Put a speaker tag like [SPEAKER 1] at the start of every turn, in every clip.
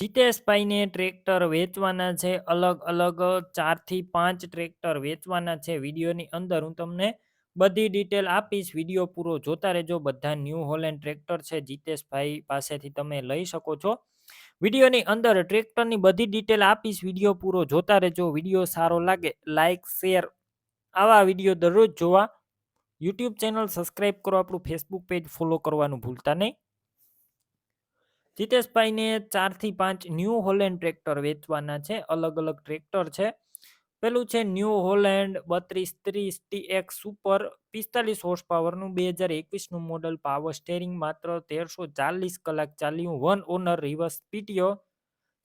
[SPEAKER 1] જીતેશભાઈને tractor વેચવાના છે. અલગ અલગ ચારથી પાંચ ટ્રેક્ટર વેચવાના છે. વિડીયોની અંદર હું તમને બધી ડિટેલ આપીશ. વીડિયો પૂરો જોતા રહેજો. બધા ન્યૂ હોલેન્ડ ટ્રેક્ટર છે. જીતેશભાઈ પાસેથી તમે લઈ શકો છો. વિડીયોની અંદર ટ્રેક્ટરની બધી ડિટેલ આપીશ. વીડિયો પૂરો જોતા રહેજો. વીડિયો સારો લાગે લાઇક શેર આવા વીડિયો દરરોજ જોવા. યુટ્યુબ ચેનલ સબસ્ક્રાઈબ કરો. આપણું ફેસબુક પેજ ફોલો કરવાનું ભૂલતા નહીં. જીતેશભાઈને ચારથી પાંચ ન્યૂ હોલેન્ડ ટ્રેક્ટર વેચવાના છે. અલગ અલગ ટ્રેક્ટર છે. પેલું છે ન્યૂ હોલેન્ડ બત્રીસ ત્રીસ ટીએક્સ સુપર પિસ્તાલીસ હોર્સ પાવરનું બે હજાર એકવીસનું મોડલ પાવર સ્ટેરિંગ માત્ર તેરસો ચાલીસ કલાક ચાલ્યું. વન ઓનર રિવર્સ પીટીઓ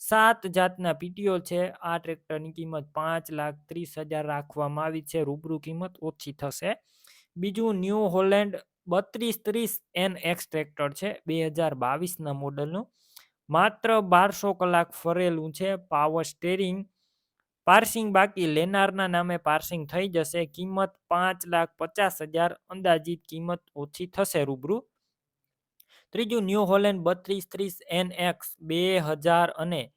[SPEAKER 1] સાત જાતના પીટીઓ છે. આ ટ્રેક્ટરની કિંમત પાંચ લાખ ત્રીસ હજાર રાખવામાં આવી છે. રૂબરૂ કિંમત ઓછી થશે. બીજું ન્યૂ હોલેન્ડ બત્રીસ ત્રીસ એન એક્સ ટ્રેક્ટર છે, બે હજાર બાવીસના મોડલનું. માત્ર બારસો કલાક ફરેલું છે, પાવર સ્ટેરિંગ. પાર્સિંગ બાકી, લેનારના નામે પાર્સિંગ થઈ જશે. કિંમત પાંચ લાખ પચાસ હજાર, અંદાજિત કિંમત ઓછી થશે રૂબરૂ. ત્રીજું, ન્યૂ હોલેન્ડ બત્રીસ ત્રીસ એન એક્સ, બે હજાર અને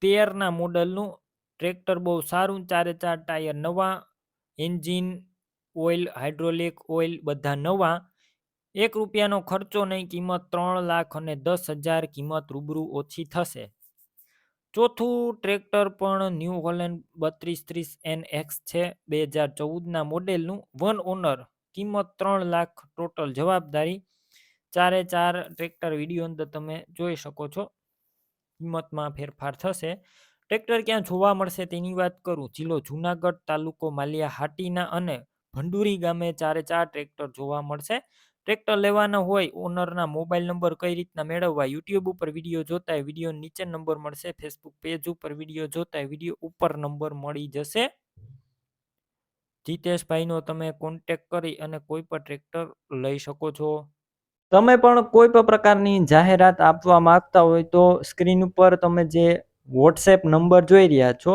[SPEAKER 1] તેરના મોડલનું. ટ્રેક્ટર બહુ સારું, ચારે ચાર ટાયર નવા, એન્જિન ઓઇલ, હાઇડ્રોલિક ઓઇલ બધા નવા. એક રૂપિયાનો ખર્ચો નહીં, કિંમત ત્રણ લાખ અને દસ હજાર કિંમત રૂબરૂ ઓછી થશે. ચોથું ટ્રેક્ટર પણ ન્યૂ હોલેન્ડ બત્રીસ ત્રીસ એન એક્સ છે. બે હજાર ચૌદના મોડેલનું વન ઓનર. કિંમત ત્રણ લાખ ટોટલ જવાબદારી. ચારે ચાર ટ્રેક્ટર વીડિયો અંદર તમે જોઈ શકો છો. કિંમતમાં ફેરફાર થશે. ટ્રેક્ટર ક્યાં જોવા મળશે તેની વાત કરું. જિલ્લો જુનાગઢ, તાલુકો માલિયા, હાટીના અને ભંડુરી ગામે ચારે ચાર ટ્રેક્ટર જોવા મળશે. ટ્રેક્ટર લેવાના હોય, ઓનરના મોબાઈલ નંબર કઈ રીતના મેળવવા, યુટ્યુબ ઉપર વીડિયો જોતા વીડિયો નીચે નંબર મળશે, ફેસબુક પેજ ઉપર વીડિયો જોતા વીડિયો ઉપર નંબર મળી જશે. જીતેશભાઈનો તમે કોન્ટેક કરી અને કોઈ પણ ટ્રેક્ટર લઈ શકો છો. તમે પણ કોઈ પણ પ્રકારની જાહેરાત આપવા માંગતા હોય તો સ્ક્રીન ઉપર તમે જે વોટ્સએપ નંબર જોઈ રહ્યા છો